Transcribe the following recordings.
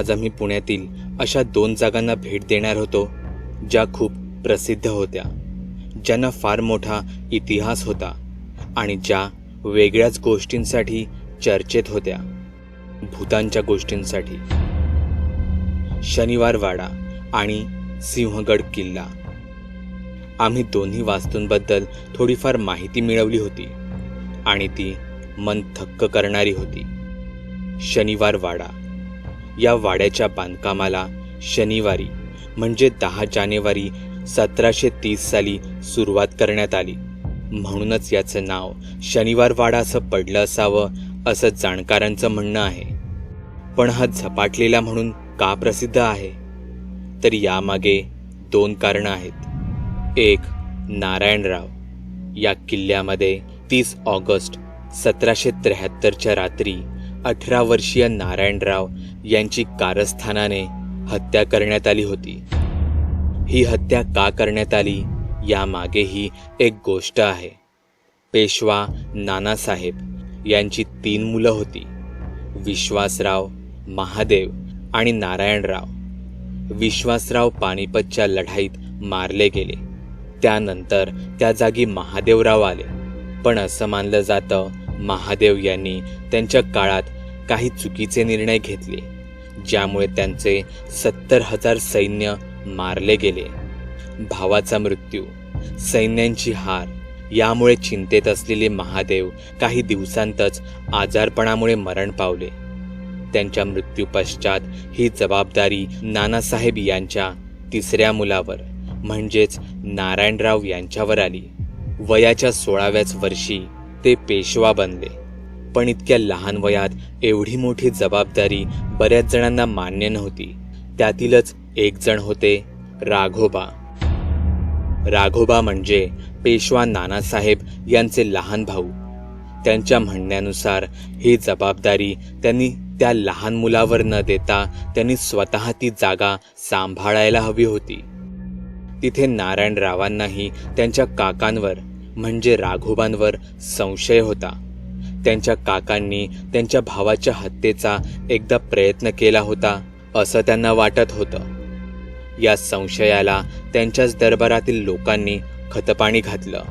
आज आम्ही पुण्यातील अशा दोन जागांना भेट देणार होतो ज्या खूप प्रसिद्ध होत्या ज्यांना फार मोठा इतिहास होता आणि ज्या वेगळ्याच गोष्टींसाठी चर्चेत होत्या. भूतांच्या गोष्टींसाठी. शनिवार वाडा आणि सिंहगड किल्ला. आम्ही दोन्ही वास्तूंबद्दल थोडीफार माहिती मिळवली होती आणि ती मन थक्क करणारी होती. शनिवार वाडा. या वाड्याच्या बांधकामाला शनिवारी म्हणजे दहा जानेवारी सतराशे तीस साली सुरुवात करण्यात आली. म्हणूनच याचं नाव शनिवार वाडा असं पडलं असावं असं जाणकारांचं म्हणणं आहे. पण हा झपाटलेला म्हणून का प्रसिद्ध आहे? तर यामागे दोन कारणं आहेत. एक नारायणराव. या किल्ल्यामध्ये तीस ऑगस्ट सतराशे त्र्याहत्तरच्या रात्री अठरा वर्षीय नारायणराव यांची कारस्थानाने हत्या करण्यात आली होती. ही हत्या का करण्यात आली यामागेही एक गोष्ट आहे. पेशवा नानासाहेब यांची तीन मुलं होती. विश्वासराव महादेव आणि नारायणराव. विश्वासराव पानिपतच्या लढाईत मारले गेले. त्यानंतर त्या जागी महादेवराव आले. पण असं मानलं जातं महादेव यांनी त्यांच्या काळात काही चुकीचे निर्णय घेतले ज्यामुळे त्यांचे सत्तर हजार सैन्य मारले गेले. भावाचा मृत्यू सैन्यांची हार यामुळे चिंतेत असलेले महादेव काही दिवसांतच आजारपणामुळे मरण पावले. त्यांच्या मृत्यूपश्चात ही जबाबदारी नानासाहेब यांच्या तिसऱ्या मुलावर म्हणजेच नारायणराव यांच्यावर आली. वयाच्या सोळाव्याच वर्षी ते पेशवा बनले. पण इतक्या लहान वयात एवढी मोठी जबाबदारी बऱ्याच जणांना मान्य नव्हती. त्यातीलच एक जण होते राघोबा. राघोबा म्हणजे पेशवा नानासाहेब यांचे लहान भाऊ. त्यांच्या म्हणण्यानुसार ही जबाबदारी त्यांनी त्या लहान मुलावर न देता त्यांनी स्वतः ती जागा सांभाळायला हवी होती. तिथे नारायणरावांनाही त्यांच्या काकांवर म्हणजे राघोबांवर संशय होता. त्यांच्या काकांनी त्यांच्या भावाच्या हत्येचा एकदा प्रयत्न केला होता असं त्यांना वाटत होतं. या संशयाला त्यांच्याच दरबारातील लोकांनी खतपाणी घातलं.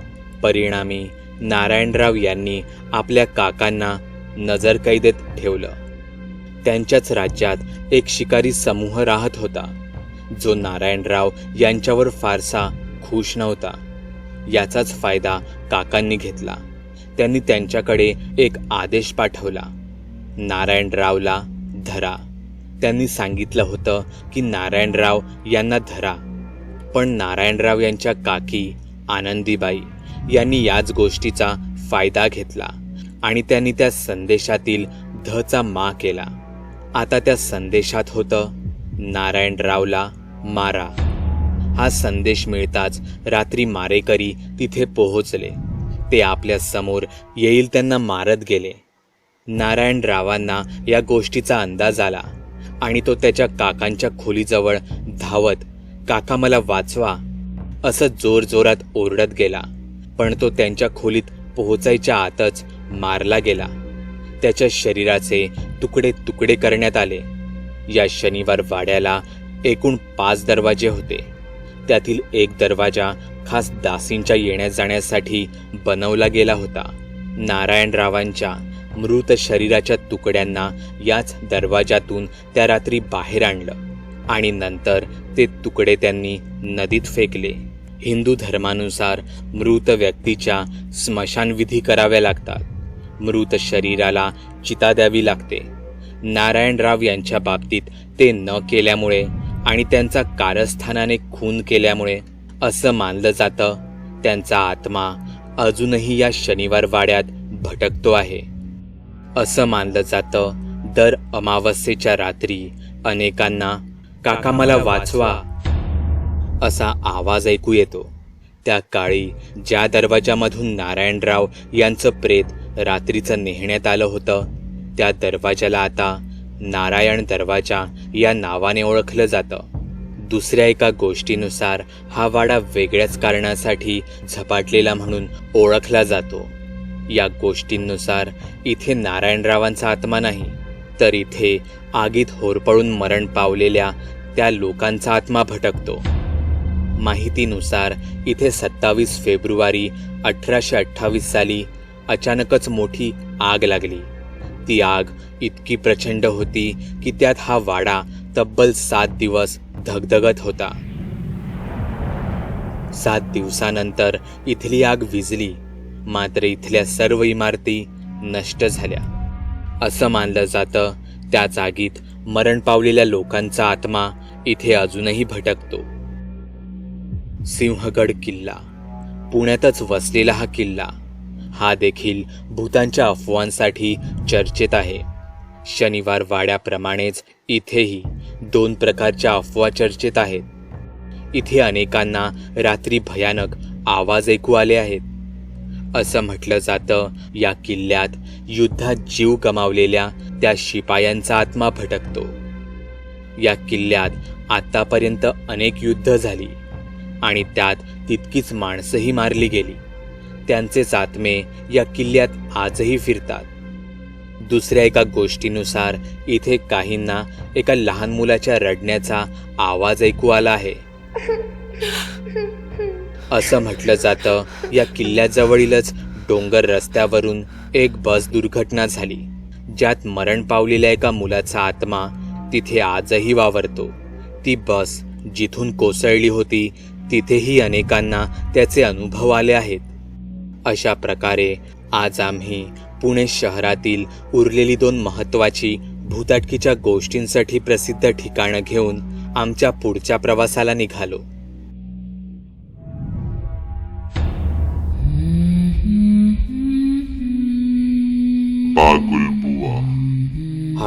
परिणामी नारायणराव यांनी आपल्या काकांना नजरकैदेत ठेवलं. त्यांच्याच राज्यात एक शिकारी समूह राहत होता जो नारायणराव यांच्यावर फारसा खुश नव्हता. याचाच फायदा काकांनी घेतला. त्यांनी त्यांच्याकडे एक आदेश पाठवला. नारायणरावला धरा. त्यांनी सांगितलं होतं की नारायणराव यांना धरा. पण नारायणराव यांच्या काकी आनंदीबाई यांनी याच गोष्टीचा फायदा घेतला आणि त्यांनी त्या संदेशातील धचा मा केला. आता त्या संदेशात होतं नारायणरावला मारा. हा संदेश मिळताच रात्री मारेकरी तिथे पोहोचले. ते आपल्यासमोर येईल त्यांना मारत गेले. नारायणरावांना या गोष्टीचा अंदाज आला आणि तो त्याच्या काकांच्या खोलीजवळ धावत काका मला वाचवा असं जोरजोरात ओरडत गेला. पण तो त्यांच्या खोलीत पोहोचायच्या आतच मारला गेला. त्याच्या शरीराचे तुकडे तुकडे करण्यात आले. या शनिवार वाड्याला एकूण पाच दरवाजे होते. त्यातील एक दरवाजा खास दासींच्या येण्या जाण्यासाठी बनवला गेला होता. नारायणरावांच्या मृत शरीराच्या तुकड्यांना याच दरवाजातून त्या रात्री बाहेर आणलं आणि नंतर ते तुकडे त्यांनी नदीत फेकले. हिंदू धर्मानुसार मृत व्यक्तीच्या स्मशानविधी कराव्या लागतात. मृत शरीराला चिता द्यावी लागते. नारायणराव यांच्या बाबतीत ते न केल्यामुळे आणि त्यांचा कारस्थानाने खून केल्यामुळे असं मानलं जातं त्यांचा आत्मा अजूनही या शनिवार वाड्यात भटकतो आहे. असं मानलं जातं दर अमावस्येच्या रात्री अनेकांना काका मला वाचवा. असा आवाज ऐकू येतो. त्या काळी ज्या दरवाजामधून नारायणराव यांचं प्रेत रात्रीचं नेहण्यात आलं होतं त्या दरवाजाला आता नारायण दरवाजा या नावाने ओळखलं जातं. दुसऱ्या एका गोष्टीनुसार हा वाडा वेगळ्याच कारणासाठी झपाटलेला म्हणून ओळखला जातो. या गोष्टींनुसार इथे नारायणरावांचा आत्मा नाही तर इथे आगीत होरपळून मरण पावलेल्या त्या लोकांचा आत्मा भटकतो. माहितीनुसार इथे सत्तावीस फेब्रुवारी अठराशे अठ्ठावीस साली अचानकच मोठी आग लागली. ती आग इतकी प्रचंड होती की त्यात हा वाडा तब्बल सात दिवस धगधगत होता. सात दिवसानंतर इथली आग विजली. मात्र इथल्या सर्व इमारती नष्ट झाल्या. असं मानलं जातं त्या जागीत मरण पावलेल्या लोकांचा आत्मा इथे अजूनही भटकतो. सिंहगड किल्ला. पुण्यातच वसलेला हा किल्ला. हा देखील भूतांच्या अफवांसाठी चर्चेत आहे. शनिवार वाड्याप्रमाणेच इथेही दोन प्रकारच्या अफवा चर्चेत आहेत. इथे अनेकांना रात्री भयानक आवाज ऐकू आले आहेत. असं म्हटलं जातं या किल्ल्यात युद्धात जीव गमावलेल्या त्या शिपायांचा आत्मा भटकतो. या किल्ल्यात आतापर्यंत अनेक युद्ध झाली आणि त्यात तितकीच माणसंही मारली गेली. त्यांचेच आत्मे या किल्ल्यात आजही फिरतात. दुसऱ्या एका गोष्टीनुसार इथे काहींना एका लहान मुलाच्या रडण्याचा आवाज ऐकू आला आहे. असं म्हटलं जातं या किल्ल्याजवळीलच डोंगर रस्त्यावरून एक बस दुर्घटना झाली ज्यात मरण पावलेल्या एका मुलाचा आत्मा तिथे आजही वावरतो. ती बस जिथून कोसळली होती तिथेही अनेकांना त्याचे अनुभव आले आहेत. अशा प्रकारे आज आम्ही पुणे शहरातील उरलेली दोन महत्त्वाची भूताटकीच्या गोष्टींसाठी प्रसिद्ध ठिकाणं घेऊन आमच्या पुढच्या प्रवासाला निघालो.